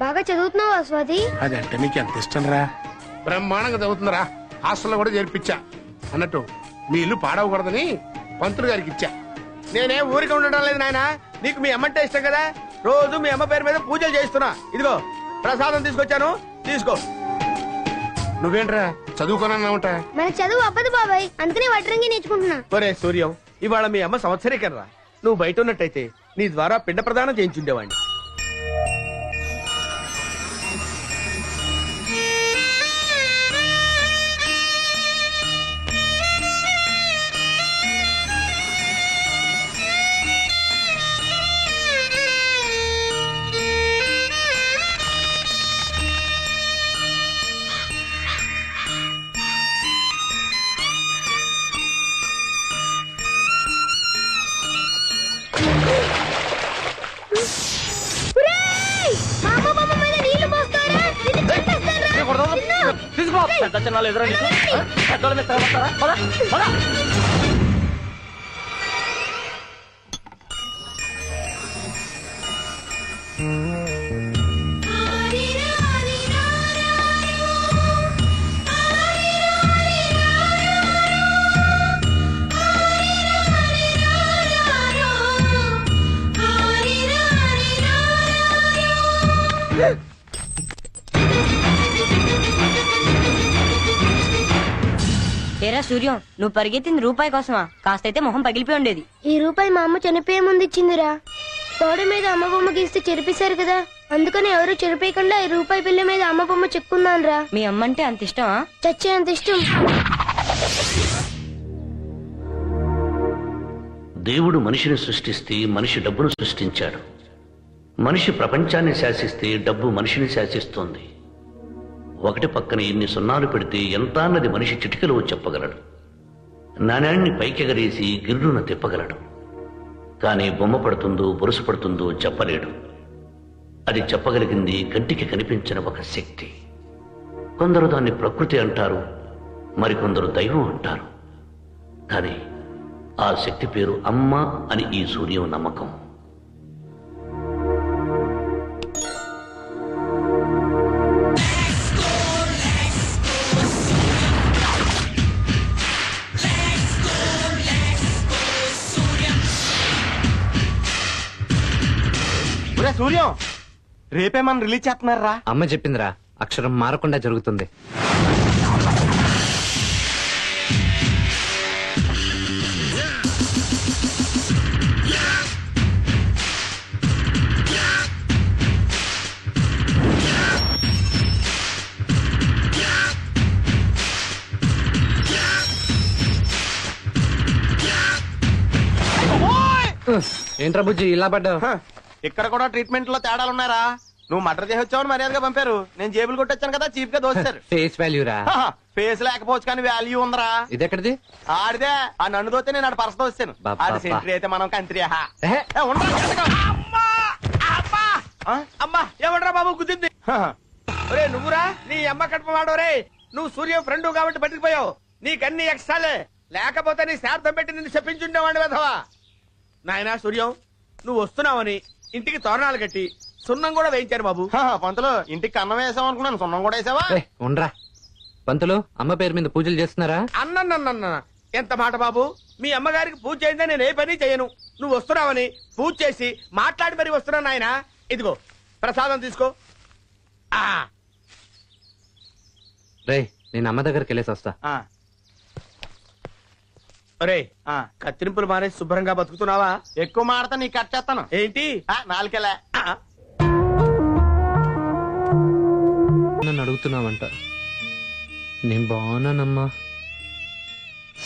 బాగా చదువుతున్నావా స్వాతి? అదంటే నీకు ఎంత ఇష్టం రా బ్రహ్మాండంగా చదువుతుందిరా. హాస్టల్లో కూడా చేర్పించా. అన్నట్టు మీ ఇల్లు పాడవకూడదని పంతులు గారికి ఇచ్చా. నేనే ఊరికి ఉండడం లేదు నాయన. నీకు మీ అమ్మంటే ఇష్టం కదా? రోజు మీ అమ్మ పేరు మీద పూజలు చేస్తున్నా ఇదిగో ప్రసాదం తీసుకొచ్చాను. తీసుకో. నువ్వేంట్రా? చదువుకోనన్నా ఉంటా? మన చదువు అవ్వదు బాబాయ్. అందుకనే వడ్రంగి నేర్చుకుంటున్నా. ఒరే సూర్యం ఇవాళ మీ అమ్మ సంవత్సరీకరా నువ్వు బయట ఉన్నట్టయితే నీ ద్వారా పిండ ప్రదానం చేయించుండేవాడిని. పెద్ద చిన్నాలు ఎదురు నీకు ఆ? పెద్దోళ్ళ మీద తిరగబడతారా? పద, పద. ఏరా సూర్యం నువ్వు పరిగెత్తింది రూపాయి కోసమా? కాస్తైతే మొహం పగిలిపోయి ఉండేది. ఈ రూపాయి మా అమ్మ చనిపోయే ముందు ఇచ్చిందిరా. తోడ మీద అమ్మ బొమ్మ గీస్తే చెరిపేశారు కదా అందుకని ఎవరు చెరిపేయకుండా ఈ రూపాయి బిల్ల మీద అమ్మ బొమ్మ చెక్కున్నానురా మీ అమ్మంటే అంత ఇష్టమా? చచ్చేంత ఇష్టం. దేవుడు మనిషిని సృష్టిస్తే మనిషి డబ్బును సృష్టించాడు. మనిషి ప్రపంచాన్ని శాసిస్తే డబ్బు మనిషిని శాసిస్తోంది. ఒకటి పక్కన ఎన్ని సున్నాలు పెడితే ఎంత అన్నది మనిషి చిటికలో చెప్పగలడు. నాణ్యాన్ని పైకెగరేసి గిర్రున తిప్పగలడు. కానీ బొమ్మ పడుతుందో బొరుసు పడుతుందో చెప్పలేడు. అది చెప్పగలిగింది కంటికి కనిపించిన ఒక శక్తి. కొందరు దాన్ని ప్రకృతి అంటారు మరికొందరు దైవం అంటారు. కానీ ఆ శక్తి పేరు అమ్మ అని ఈ సూర్యం నమ్మకం. సూర్యం! రేపే మనం రిలీజ్ చేస్తున్నారా? అమ్మ చెప్పిందిరా. అక్షరం మారకుండా జరుగుతుంది. ఏంట్రా బుజ్జి ఇలా పడ్డావు? ఇక్కడ కూడా ట్రీట్మెంట్లో తేడాలు ఉన్నారా నువ్వు మటర్ చేసి వచ్చావని మర్యాదగా పంపారు. నేను జేబులు కొట్టొచ్చాను కదా చీప్గా దోస్తారు. ఫేస్ వాల్యూ రా. ఫేస్ లేకపోవచ్చు కానీ వాల్యూ ఉందరా. ఇది ఎక్కడిది ఆడిదే. ఆ నన్ను దోతే నేను ఆడ పరస బాబా, ఆడి. సెంట్రీ అయితే మనం ఆహా. ఎహె. అమ్మా! ఏమంటారా బాబు గుద్దింది ఒరే నువ్వురా? నీ అమ్మ కడుపు వాడోరే నువ్వు సూర్య ఫ్రెండ్ కాబట్టి బతికిపోయావు నీకన్ని ఎక్స్ట్రాలే. లేకపోతే నీ శార్థం పెట్టి నిన్ను చెప్పించుండేవాడి వెధవా నాయనా సూర్యం నువ్వు వస్తున్నావని ఇంటికి తోరణాలు కట్టి సున్నం కూడా వేయించారు బాబు. పంతులు ఇంటికి కన్నం వేసాం అనుకున్నాను సున్నం కూడా వేసావా? ఉండ్రా. పంతులు అమ్మ పేరు మీద పూజలు చేస్తున్నారా? అన్నన్నన్న ఎంత మాట బాబు? మీ అమ్మగారికి పూజ చేయండి నేను ఏ పని చేయను. నువ్వు వస్తున్నావని పూజ చేసి మాట్లాడి మరి వస్తున్నాను ఆయన ఇదిగో ప్రసాదం తీసుకో. ఆ. రే నేను అమ్మ దగ్గరికి వెళ్ళేసి వస్తా. ఒరే కత్తిరింపులు మానేసి శుభ్రంగా బతుకుతున్నావా? ఎక్కువ మాడతా నీ కట్ చేస్తాను. ఏంటి? నాలుకెలా. నన్ను అడుగుతున్నావంట. నేను బాగున్నానమ్మా.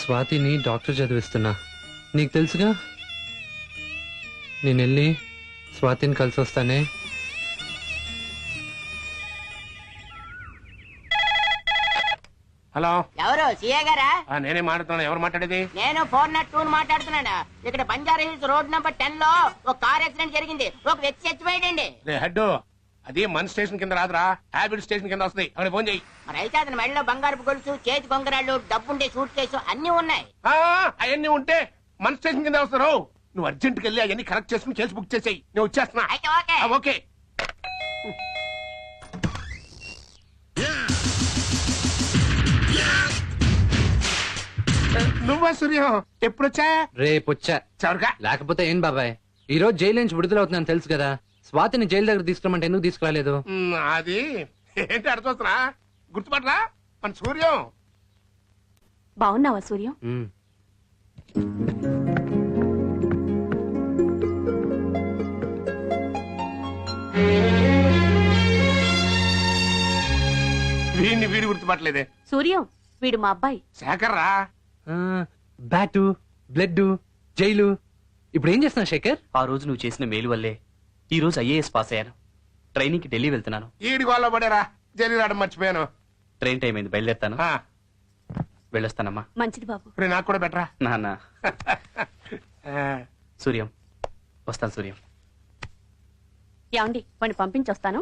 స్వాతిని డాక్టర్ చదివిస్తున్నా. నీకు తెలుసుగా? నేను వెళ్ళి స్వాతిని కలిసి వస్తానే హలో. ఎవరు? సీఏ గారా? ఆ, నేనే మాట్లాడుతున్నాను. ఎవరు మాట్లాడేది? నేను ఫోర్ నాట్ టూ మాట్లాడుతున్నాను? ఇక్కడ బంజారా హిల్స్ రోడ్ నంబర్ టెన్లో ఒక కార్ యాక్సిడెంట్ జరిగింది. ఒక వ్యక్తి చచ్చిపోయాడండి. రే హెడ్ అది మన స్టేషన్ కింద రాదురా. హ్యాబిట్ స్టేషన్ కింద వస్తుంది. అక్కడ ఫోన్ చెయ్యి. మరి అయితే అతని మెడలో బంగారపు గొలుసు చేతి గొంగరాళ్ళు డబ్బుండే సూట్ కేసు అన్ని ఉన్నాయి. అవన్నీ ఉంటే మన స్టేషన్ కింద వస్తారు. నువ్వు అర్జెంట్కి వెళ్ళి అవన్నీ కరెక్ట్ చేసుకుని చేసి బుక్ చేసేయి. నేను వచ్చేస్తున్నా. అయితే ఓకే. ఆ, ఓకే. నువ్వా సూర్యం? ఎప్పుడొచ్చా? రేపొచ్చా. చవరగా. లేకపోతే ఏం బాబాయ్? ఈ రోజు జైలు నుంచి విడుదలవుతున్నాను తెలుసు కదా. స్వాతిని జైలు దగ్గర తీసుకురమంటే ఎందుకు తీసుకురాలేదు? మ్, అది ఏంటి అడుగుతున్నా గుర్తుపట్లా మన సూర్యం. బాగున్నావా సూర్యం? ఉమ్. వీడిని వీడి గుర్తుపట్టలేదే. సూర్యం వీడు మా అబ్బాయి. శేఖర్ రా బ్యాటు బ్లడ్ జైలు. ఇప్పుడు ఏం చేస్తున్నా శేఖర్? ఆ రోజు నువ్వు చేసిన మేలు వల్లే ఈ రోజు ఐఏఎస్ పాస్ అయ్యాను. ట్రైనింగ్కి ఢిల్లీ వెళ్తున్నాను. ఈడి గోళ్ళ పడేరా. రావడం మర్చిపోయాను. ట్రైన్ టైం అయింది బయలుదేరుతాను. ఆ, వెళ్ళొస్తానమ్మా. మంచిది బాబు. రే నాకు కూడా బెటరా? నాన్న. ఆ, సూర్యం. వస్తాను సూర్యం. ఏమండి వాడిని పంపించొస్తాను.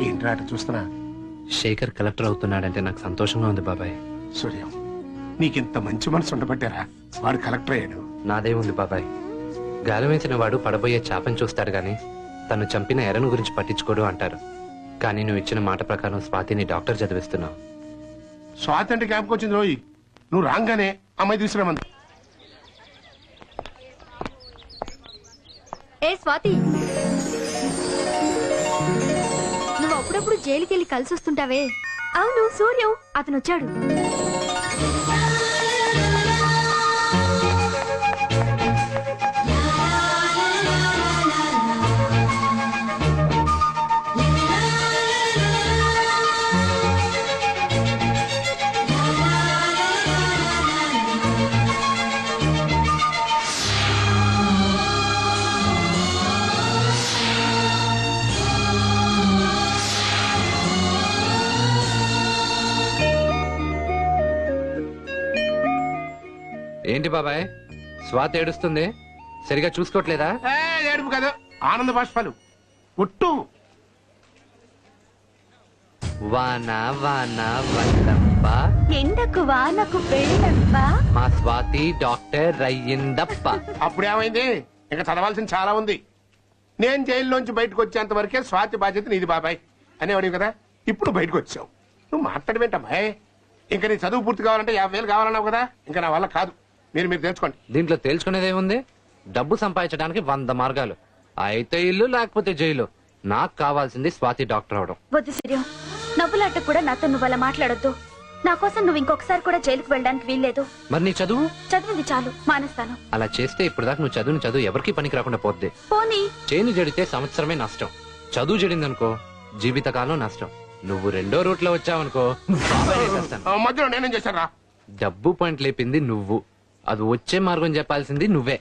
ఏంట్రా అటు చూస్తున్నా? శేఖర్ కలెక్టర్ అవుతున్నాడంటే నాకు సంతోషంగా ఉంది బాబాయ్. సూర్యం నీకింత మంచి మనసు ఉండబట్టారా? వాడు కలెక్టర్ అయ్యాడు. నాదే ఉంది బాబాయ్. గాలం వేసిన వాడు పడబోయే చాపని చూస్తాడు గాని తను చంపిన ఎరను గురించి పట్టించుకోడు అంటారు. కానీ నువ్వు ఇచ్చిన మాట ప్రకారం స్వాతిని డాక్టర్ చదివిస్తున్నావు. స్వాతంత్ర క్యాంప్కి వచ్చింది రోజు నువ్వు రాగానే అమ్మాయి తీసుకురామంది ఏ స్వాతి? అప్పుడప్పుడు జైలుకెళ్ళి కలిసి వస్తుంటావే అవును సూర్యం. అతను వచ్చాడు ఏంటి బాబాయ్? స్వాతి ఏడుస్తుంది? సరిగా చూసుకోవట్లేదా? ఏడుపు కాదు. ఆనంద బాష్పాలు. ఒట్టు. వాన వాన వల్లప్ప ఎండకు వానకు మా స్వాతి డాక్టర్ అయ్యిందప్ప అప్పుడు ఏమైంది? ఇంకా చదవాల్సింది చాలా ఉంది. నేను జైల్లోంచి బయటకు వచ్చేంత వరకే స్వాతి బాధ్యత నీది బాబాయ్. అనేవాడివి కదా? ఇప్పుడు బయటకు వచ్చావు. నువ్వు మాట్లాడమేంటమ్మాయి ఇంకా నీ చదువు పూర్తి కావాలంటే యాభై వేలు కావాలన్నావు కదా? ఇంకా నా వల్ల కాదు. మీరు మీరు తెలుసుకోండి. దీంట్లో తేల్చుకునేది ఏముంది? డబ్బు సంపాదించడానికి వంద మార్గాలు. అయితే ఇల్లు లేకపోతే జైలు. నాకు కావాల్సింది స్వాతి డాక్టర్ అవడం. వద్దు సూర్యం. నవ్వులాట కూడా నాతో నువ్వు అలా మాట్లాడొద్దు. నా కోసం నువ్వు ఇంకొకసారి కూడా జైలుకు వెళ్ళడానికి వీల్లేదు. మరి నీ చదువు? చదివింది చాలు. మానేస్తాను. అలా చేస్తే ఇప్పుడు దాకా నువ్వు చదువుని చదువు ఎవరికి పనికి రాకుండా పోద్ది. పోనీ. చేను జడితే సంవత్సరమే నష్టం. చదువు జడిందనుకో జీవితకాలం నష్టం. నువ్వు రెండో రూట్లో వచ్చావనుకో బాబాయ్ వేసేస్తాను. ఆ, మధ్యలో నేనేం చేశాను రా డబ్బు పాయింట్ లేపింది నువ్వు. అది వచ్చే మార్గం చెప్పాల్సింది నువ్వే.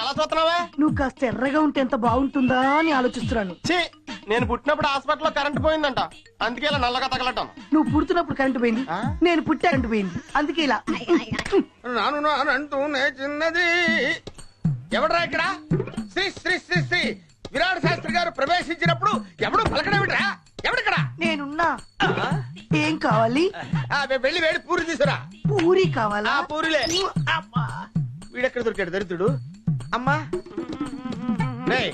అలా చూస్తున్నావా? నువ్వు కాస్త ఎర్రగా ఉంటే ఎంత బాగుంటుందా అని ఆలోచిస్తున్నాను. ఛీ నేను పుట్టినప్పుడు హాస్పిటల్లో కరెంట్ పోయిందంట. అందుకే ఇలా నల్లగా తగలటం. నువ్వు పుడుతున్నప్పుడు కరెంటు పోయింది. నేను పుట్టే కరెంటు పోయింది. అందుకే ఇలా. నాను నానంటూనే చిన్నది. ఎవడరా ఇక్కడ? శ్రీ శ్రీ శ్రీ శ్రీ విరాట్ శాస్త్రి గారు ప్రవేశించినప్పుడు ఎవడు పలకడమిట్రా? ఎవడిక్కడ? నేనున్నా. ఏం కావాలి? ఆ, వె- వెళ్ళి వేడి పూరి తీసురా పూరి కావాలా? ఆ పూరిలే. అబ్బా. వీడెక్కడ దొరికాడు దరిద్రుడు? అమ్మా. రేయ్